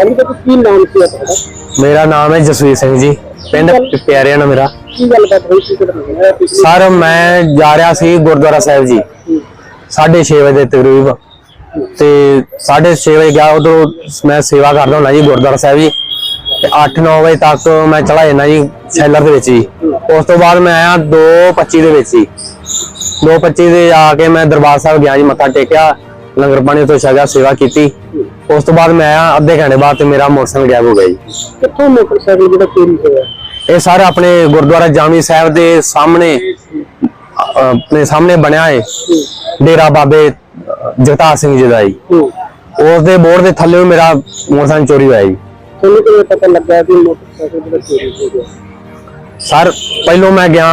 ਅਲੀ ਦਾ ਕੀ ਨਾਮ ਸੀ ਆਪਣਾ? ਮੇਰਾ ਨਾਮ ਹੈ ਜਸਵੀਰ ਸਿੰਘ ਜੀ। ਪਿੰਡ ਪਿਆਰਿਆਂ ਨਾ ਮੇਰਾ। ਕੀ ਗੱਲਬਾਤ ਹੋਈ ਸੀ ਕਿਹੜਾ ਪਿਛਲੇ ਸਰ ਮੈਂ ਜਾ ਰਿਹਾ ਸੀ ਗੁਰਦੁਆਰਾ ਸਾਹਿਬ ਜੀ। 6:30 ਵਜੇ ਤਕਰੀਬ ਤੇ 6:30 ਵਜੇ ਗਿਆ ਉਧਰੋਂ ਮੈਂ ਸੇਵਾ ਕਰਦਾ ਹੁੰਦਾ ਜੀ ਗੁਰਦੁਆਰਾ ਸਾਹਿਬ ਜੀ। ਤੇ 8-9 ਵਜੇ ਤੱਕ ਮੈਂ ਚਲਾ ਜਾਂਦਾ ਜੀ ਸ਼ੈਲਰ ਦੇ ਵਿੱਚ ਜੀ। ਉਸ ਤੋਂ ਬਾਅਦ ਮੈਂ ਆਇਆ 2:25 ਦੇ ਵਿੱਚ ਜੀ। 2:25 ਦੇ ਆ ਕੇ ਮੈਂ ਦਰਬਾਰ ਸਾਹਿਬ ਗਿਆ ਜੀ ਮੱਥਾ ਟੇਕਿਆ। ਲੰਗਰ ਪਾਣੀ ਤੋਂ ਛਕਿਆ ਸੇਵਾ ਕੀਤੀ। ਉਸ ਤੋਂ ਬਾਅਦ ਮੈਂ ਅੱਧੇ ਘੰਟੇ ਬਾਅਦ ਤੇ ਮੇਰਾ ਮੋਟਰਸਾਈਕਲ ਗਾਇਬ ਹੋ ਗਿਆ ਜੀ। ਕਿੱਥੋਂ ਮੋਟਰਸਾਈਕਲ ਜਿਹੜਾ ਚੋਰੀ ਹੋਇਆ? ਇਹ ਸਾਰੇ ਆਪਣੇ ਗੁਰਦੁਆਰਾ ਜਾਮੀ ਸਾਹਿਬ ਦੇ ਸਾਹਮਣੇ ਆਪਣੇ ਸਾਹਮਣੇ ਬਣਿਆ ਹੈ ਡੇਰਾ ਬਾਬੇ ਜਗਤਾਰ ਸਿੰਘ ਜੀ ਦਾ ਜੀ। ਉਸ ਦੇ ਬੋਰਡ ਦੇ ਥੱਲੇ ਮੇਰਾ ਮੋਟਰਸਾਈਕਲ ਚੋਰੀ ਹੋਇਆ ਜੀ। ਤੁਹਾਨੂੰ ਕਿਵੇਂ ਪਤਾ ਲੱਗਾ ਕਿ ਮੋਟਰਸਾਈਕਲ ਜਿਹੜਾ ਚੋਰੀ ਹੋ ਗਿਆ? ਸਰ ਪਹਿਲੋਂ ਮੈਂ ਗਿਆ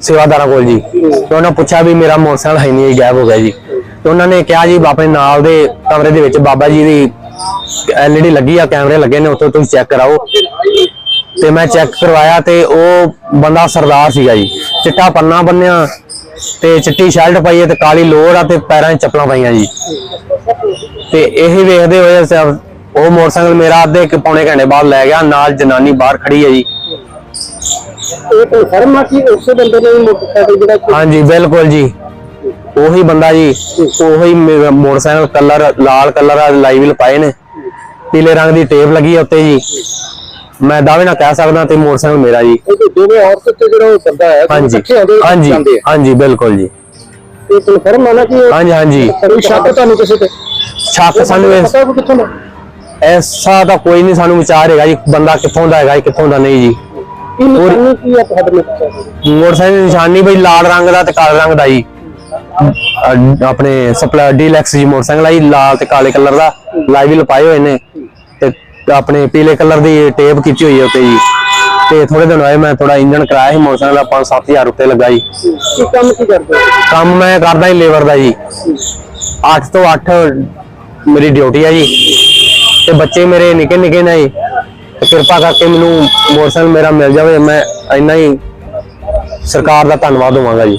ਸੇਵਾਦਾਰਾਂ ਕੋਲ ਜੀ। ਤੇ ਉਹਨਾਂ ਪੁੱਛਿਆ ਵੀ ਮੇਰਾ ਮੋਟਰਸਾਈਕਲ ਹੈ ਨਹੀਂ ਗਾਇਬ ਹੋ ਗਿਆ ਜੀ। ਤੇ ਉਹਨਾਂ ਨੇ ਕਿਹਾ ਜੀ ਆਪਣੇ ਨਾਲ ਦੇ ਕਮਰੇ ਦੇ ਵਿੱਚ ਬਾਬਾ ਜੀ ਦੀ ਐਲਈਡੀ ਲੱਗੀ ਆ ਕੈਮਰੇ ਲੱਗੇ ਨੇ ਉੱਥੋਂ ਤੁਸੀਂ ਚੈੱਕ ਕਰਾਓ। ਤੇ ਮੈਂ ਚੈੱਕ ਕਰਵਾਇਆ ਤੇ ਉਹ ਬੰਦਾ ਸਰਦਾਰ ਸੀਗਾ ਜੀ। ਚਿੱਟਾ ਪੰਨਾ ਬੰਨਿਆ ਤੇ ਚਿੱਟੀ ਸ਼ਰਟ ਪਾਈ ਹੈ ਤੇ ਕਾਲੀ ਲੋਅਰ ਆ ਤੇ ਪੈਰਾਂ 'ਚ ਚੱਪਲਾਂ ਪਾਈਆਂ ਜੀ। ਤੇ ਇਹੀ ਵੇਖਦੇ ਹੋਏ ਉਹ ਮੋਟਰਸਾਈਕਲ ਮੇਰਾ ਅੱਧੇ ਕਿ ਪੌਣੇ ਘੰਟੇ ਬਾਅਦ ਲੈ ਗਿਆ ਨਾਲ ਜਨਾਨੀ ਬਾਹਰ ਖੜੀ ਹੈ ਜੀ। ਇਹ ਕਨਫਰਮ ਆ ਕਿ ਉਸੇ ਬੰਦੇ ਨੇ ਮੋਟਰਸਾਈਕਲ ਜਿਹੜਾ ਹਾਂਜੀ ਬਿਲਕੁਲ ਜੀ। ਉਹੀ ਬੰਦਾ ਜੀ ਉਹੀ ਮੇਰਾ ਮੋਟਰਸਾਈਕਲ ਕਲਰ ਲਾਲ ਕਲਰ ਆ ਲਾਈਵਲ ਪਾਏ ਨੇ। ਪੀਲੇ ਰੰਗ ਦੀ ਟੇਪ ਲੱਗੀ ਆ ਉੱਤੇ ਜੀ। ਮੈਂ ਦਾਅਵੇ ਨਾਲ ਕਹਿ ਸਕਦਾ ਤੇ ਮੋਟਰਸਾਈਕਲ ਮੇਰਾ ਜੀ। ਕਿਉਂਕਿ ਦੋਵੇਂ ਔਰਤ ਤੇ ਜਿਹੜਾ ਉਹ ਬੰਦਾ ਹੈ ਹਾਂਜੀ। ਹਾਂਜੀ। ਹਾਂਜੀ ਬਿਲਕੁਲ ਜੀ। ਇਹ ਕਨਫਰਮ ਆ ਨਾ ਕਿ ਇਹ- ਹਾਂਜੀ ਹਾਂਜੀ। ਕੋਈ ਸ਼ੱਕ ਤੁਹਾਨੂੰ ਕਿਸੇ ਤੇ? ਸ਼ੱਕ ਸਾਨੂੰ ਇਸ- ਐਸਾ ਤਾਂ ਕੋਈ ਨਹੀਂ ਸਾਨੂੰ ਵਿਚਾਰ ਹੈਗਾ ਜੀ ਬੰਦਾ ਕਿੱਥੋਂ ਦਾ ਹੈਗਾ ਕਿੱਥੋਂ ਦਾ ਨਹੀਂ ਜੀ। ਕੀ ਨਿਸ਼ਾਨੀ ਕੀ ਆ ਤੁਹਾਡੇ ਮੋਟਰਸਾਈਕਲ ਮੋਟਰਸਾਈਕਲ ਦੀ ਨਿਸ਼ਾਨੀ ਬਈ ਲਾਲ ਰੰਗ ਦਾ ਤੇ ਕਾਲੇ ਰੰਗ ਦਾ ਜੀ। ਆਪਣੇ ਸਪਲਾ ਡੀਲੈਕਸ ਜੀ ਮੋਟਰਸਾਈਕਲ ਆ ਜੀ ਲਾਲ ਤੇ ਕਾਲੇ ਕਲਰ ਦਾ ਲਾਈਵਲ ਪਾਏ ਹੋਏ ਨੇ। ਤੇ ਆਪਣੇ ਪੀਲੇ ਕਲਰ ਦੀ ਟੇਪ ਕੀਤੀ ਹੋਈ ਹੈ ਉੱਤੇ ਜੀ। ਤੇ ਥੋੜੇ ਦਿਨ ਹੋਏ ਮੈਂ ਥੋੜਾ ਇੰਜਨ ਕਰਾਇਆ ਸੀ ਮੋਟਰਸਾਈਕਲ ਦਾ 5-7000 ਰੁਪਏ ਲੱਗਾ ਜੀ। ਕੀ ਕੰਮ ਕੀ ਕਰਦੇ ਕੰਮ ਮੈਂ ਕਰਦਾ ਹੀ ਲੇਬਰ ਦਾ ਜੀ। 8 ਤੋਂ 8 ਮੇਰੀ ਡਿਊਟੀ ਹੈ ਜੀ। ਤੇ ਬੱਚੇ ਮੇਰੇ ਨਿੱਕੇ ਨਿੱਕੇ ਨੇ ਜੀ। ਤੇ ਕਿਰਪਾ ਕਰਕੇ ਮੈਨੂੰ ਮੋਟਰਸਾਈਕਲ ਮੇਰਾ ਮਿਲ ਜਾਵੇ ਮੈਂ ਇੰਨਾ ਹੀ ਸਰਕਾਰ ਦਾ ਧੰਨਵਾਦ ਹੋਵਾਂਗਾ ਜੀ।